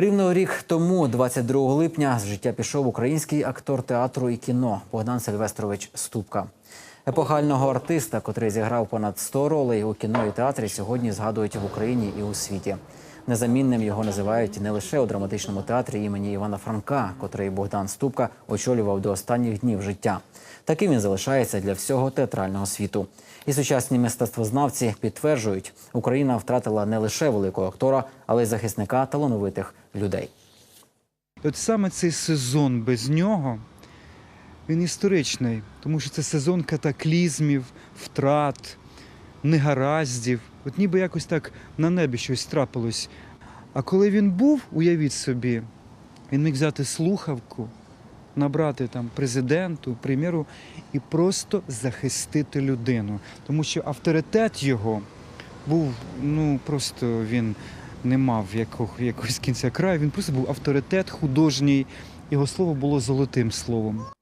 Рівно рік тому, 22 липня, з життя пішов український актор театру і кіно Богдан Сильвестрович Ступка. Епохального артиста, котрий зіграв понад 100 ролей у кіно і театрі, сьогодні згадують в Україні і у світі. Незамінним його називають не лише у драматичному театрі імені Івана Франка, котрий Богдан Ступка очолював до останніх днів життя. Таким він залишається для всього театрального світу. І сучасні мистецтвознавці підтверджують, Україна втратила не лише великого актора, але й захисника талановитих людей. От саме цей сезон без нього він історичний, тому що це сезон катаклізмів, втрат, негараздів. От ніби якось так на небі щось трапилось. А коли він був, уявіть собі, він міг взяти слухавку, набрати там президенту, прем'єру і просто захистити людину. Тому що авторитет його був, ну просто він не мав якого, якогось кінця краю. Він просто був авторитет художній. Його слово було золотим словом.